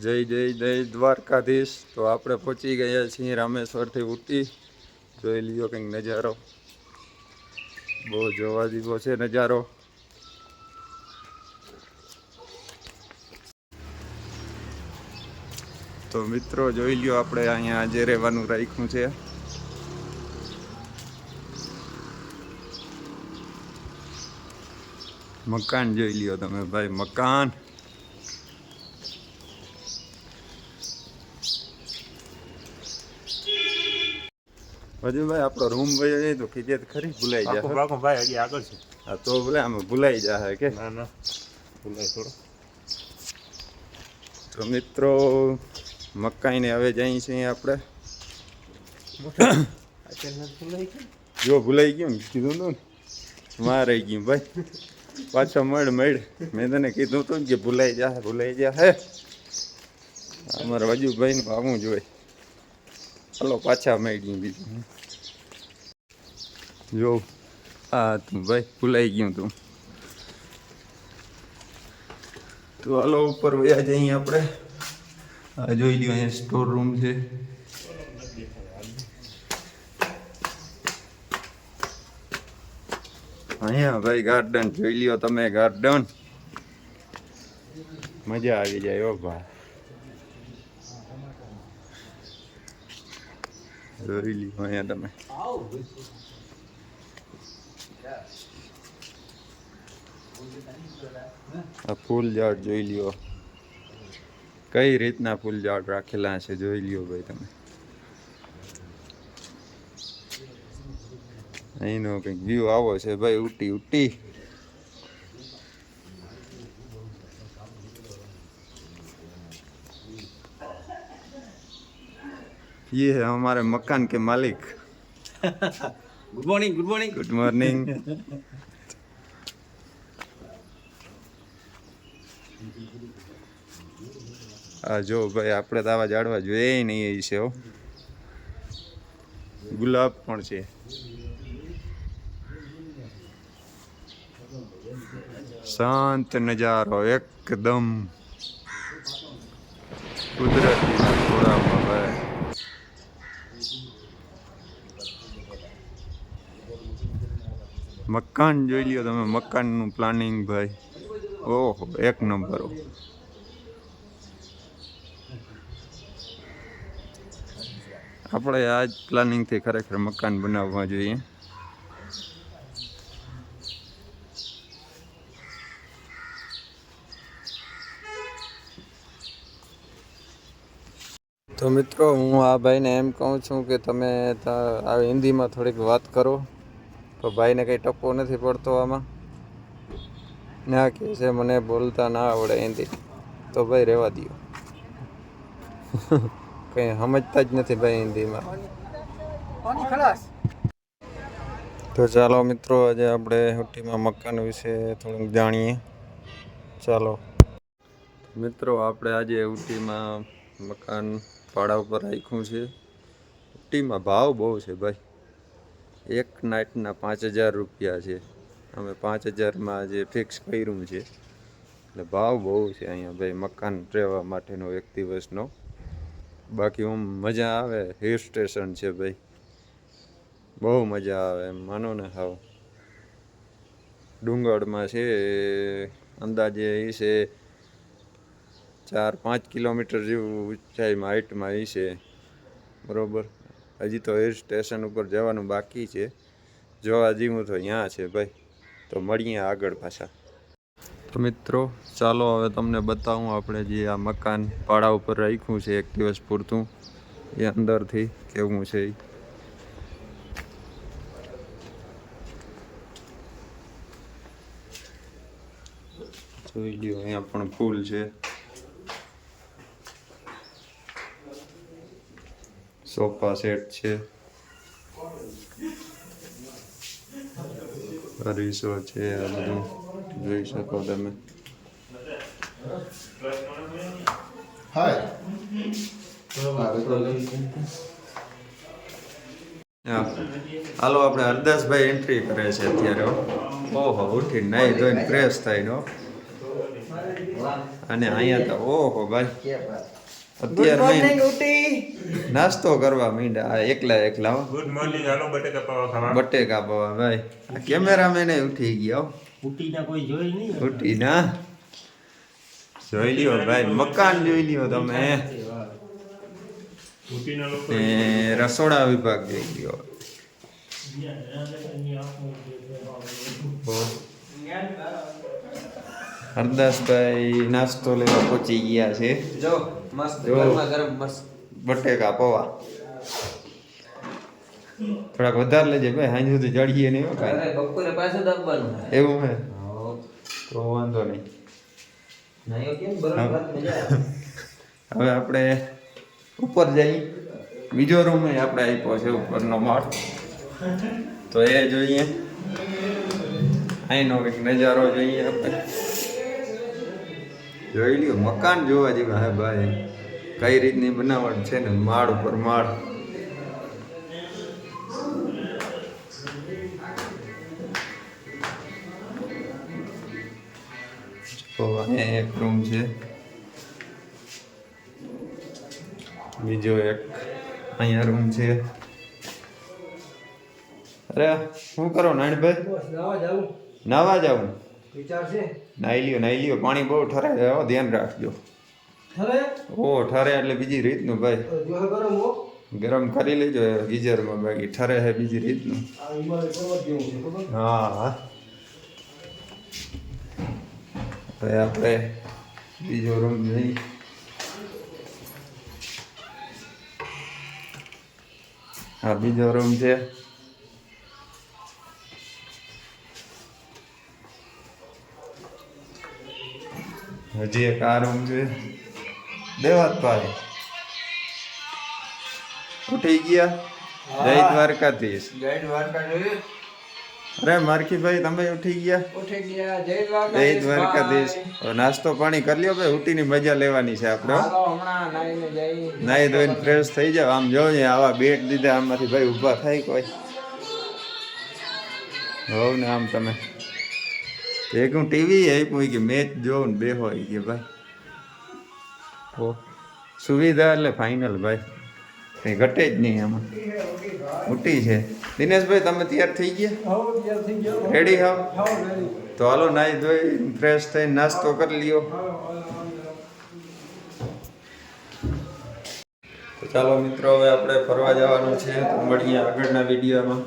જય જય જય દ્વારકાધીશ. તો આપણે પહોંચી ગયા છીએ રામેશ્વરથી ઉટી. જોઈ લ્યો કંઈક નજારો. બહુ જોવા દીધો છે નજારો. તો મિત્રો જોઈ લ્યો આપણે અહીંયા આજે રહેવાનું રાખ્યું છે. મકાન જોઈ લ્યો તમે ભાઈ, મકાન. હજુ ભાઈ આપણો રૂમ વયો નહીં તો કીધે ખરી ભૂલાઈ જાય પાકું ભાઈ હજી આગળ છે. હા તો ભલે આમાં ભૂલાઈ જાય કે. ના ના. ભૂલાય થોડો. તો મિત્રો મકાઈને હવે જઈએ છીએ આપણે. જો ભૂલાઈ ગયું ને કીધું તું ને. મારે ગયું ભાઈ. પાછો મળ મળ. મેં તને કીધું તું કે ભૂલાઈ જા ભૂલાઈ જા હે અમારા ને આવું જોઈએ ચાલો, પાછા મેળવી બીજું. જો હા તું ભાઈ, ભૂલાઈ ગયું તું તો હાલો, ઉપર વયા જઈએ આપણે. આ જોઈ લ્યો, અહીંયા સ્ટોર રૂમ છે. અહીંયા ભાઈ ગાર્ડન જોઈ લ્યો તમે ગાર્ડન મજા આવી જાય ઓ ભાઈ. જોઈ લીધો અહીંયા તમે. આ ફૂલ ઝાડ જોઈ લ્યો. કઈ રીતના ફૂલ ઝાડ રાખેલા છે જોઈ લ્યો ભાઈ તમે. અહીંનો કંઈક વ્યૂ આવો છે ભાઈ ઉટી ઉટી. ये है हमारे मकान के मालिक good morning good morning good morning આ જો ભાઈ આપણે તો આવા જાડવા જોઈએ નહીં એ છે હો ગુલાબ પણ છે શાંત નજારો એકદમ કુદરતી થોડામાં ભાઈ મકાન જોઈ લ્યો તમે, મકાનનું પ્લાનિંગ ભાઈ. ઓહો, એક નંબર આપણે આ જ પ્લાનિંગથી ખરેખર મકાન બનાવવા જોઈએ. તો મિત્રો, હું આ ભાઈને એમ કહું છું કે તમે આ હિન્દીમાં થોડીક વાત કરો. તો ભાઈને કંઈ ટપ્પો નથી પડતો આમાં. ના કહે છે, મને બોલતા ના આવડે હિન્દી તો ભાઈ રહેવા દો કંઈ સમજતા જ નથી ભાઈ હિન્દીમાં. તો ચાલો મિત્રો, આજે આપણે હુટીમાં મકાન વિશે થોડુંક જાણીએ. ચાલો. મિત્રો, આપણે આજે ઉટ્ટીમાં મકાન ભાડા ઉપર રાખ્યું છે. ઉટ્ટીમાં ભાવ બહુ છે ભાઈ. એક નાઇટના પાંચ હજાર રૂપિયા છે. અમે પાંચ હજારમાં જે ફિક્સ કર્યું છે. એટલે ભાવ બહુ છે અહીંયા ભાઈ, મકાન રહેવા માટેનો એક દિવસનો. બાકી આમ મજા આવે, હિલ સ્ટેશન છે ભાઈ. બહુ મજા આવે, એમ માનો ને હાવ. ડુંગરમાં છે, અંદાજે એ છે, ચાર પાંચ કિલોમીટર જેવું ઊંચાઈમાં હાઇટમાં એ છે. બરોબર? હજી તો હિલ સ્ટેશન ઉપર જવાનું બાકી છે. જોવા જેવું તો અહીંયા છે ભાઈ. તો મળીએ આગળ પાછા. તો મિત્રો, ચાલો હવે તમને બતાવું આપણે જે આ મકાન પાડા ઉપર રાખ્યું છે એક દિવસ પૂરતું. એ અંદરથી કેવું છે એ જોઈ લ્યો, અહીંયા પણ ફૂલ છે. સોફા સેટ છે. અરીસો છે આ બધું. જોઈ શકો તમે. હાલો આપણે હરદાસભાઈ એન્ટ્રી કરે છે અત્યારે હો. ઓહો ઉઠીને નાઈ ધોઈને ફ્રેશ થાય નો અને અહીંયા તો ઓહો ભાઈ. કે વાત અત્યારે નાસ્તો કરવા માંડ્યા. એકલા એકલા ગુડ મોર્નિંગ હાલો બટેકા પાવા ખાવા. બટેકા પાવા ભાઈ. કેમેરા કેમેરામેન ઉઠી ગયો. ઉઠી ના કોઈ જોઈ નહીં ઉઠી ના જોઈ લ્યો ભાઈ. મકાન જોઈ લ્યો તમે. રસોડા વિભાગ જોઈ લ્યો. હરદાસભાઈ નાસ્તો લેવા પહોંચી ગયા છે. જો. મસ્ત. ગરમા ગરમ મસ્ત. બટેકા પૌવા. થોડાક વધારે લેજે ભાઈ હાંજ સુધી જડીએ નહીં કાંઈ. બપોરે પાછું દબવાનું એવું હે? તો વાંધો નહીં. હવે આપણે ઉપર જઈ. બીજો રૂમ આપણે આપ્યો છે ઉપરનો માળ. તો એ જોઈએ. અહીંનો કંઈક નજારો જોઈએ આપણે. જોઈ લ્યો મકાન જોવા જેવા હે ભાઈ. કઈ રીતની બનાવટ છે ને માળ ઉપર માળ. અહીંયા એક રૂમ છે. બીજો એક અહીંયા રૂમ છે. અરે શું કરો નાનભાઈ? નાવા જાવું નાઈ લ્યો નાઈ લ્યો પાણી બહુ ઠરે છે હો ધ્યાન રાખજો. ઓ ઠરે એટલે બીજી રીતનું ભાઈ. ગરમ કરી લેજો ગીઝરમાં બાકી ઠરે છે બીજી રીતનું. હા હા. હવે આપણે બીજો રૂમ જઈ હા બીજો રૂમ છે. હજી એક આ રૂમ છે. દેવાત ભાઈ ઉઠી ગયા. જય દ્વારકાધીશ. જય દ્વારકાધીશ. અરે મારખીભાઈ તમે ઉઠી ગયા? ઉઠી ગયા. જય દ્વારકાધીશ નાસ્તો પાણી કરી લ્યો ભાઈ ઉઠીની મજા લેવાની છે આપણે. નાઈ ધોઈને ફ્રેશ થઈ જાવ આમ જો ને આવા બેટ દીધા આમાંથી ભાઈ ઊભા થાય કોઈ. હોવ ને આમ તમે. એક હું ટીવી આપ્યું કે મેચ જોઉં ને બે હોય કે ભાઈ. ઓ. સુવિધા એટલે ફાઇનલ ભાઈ. કંઈ ઘટે જ નહીં એમાં મોટી છે. દિનેશભાઈ તમે તૈયાર થઈ ગયા? રેડી હાવ? તો હાલો નાહી ધોઈ ફ્રેશ થઈ નાસ્તો કરી લ્યો. તો ચાલો મિત્રો હવે આપણે ફરવા જવાનું છે. તો મળીએ આગળના વિડીયોમાં.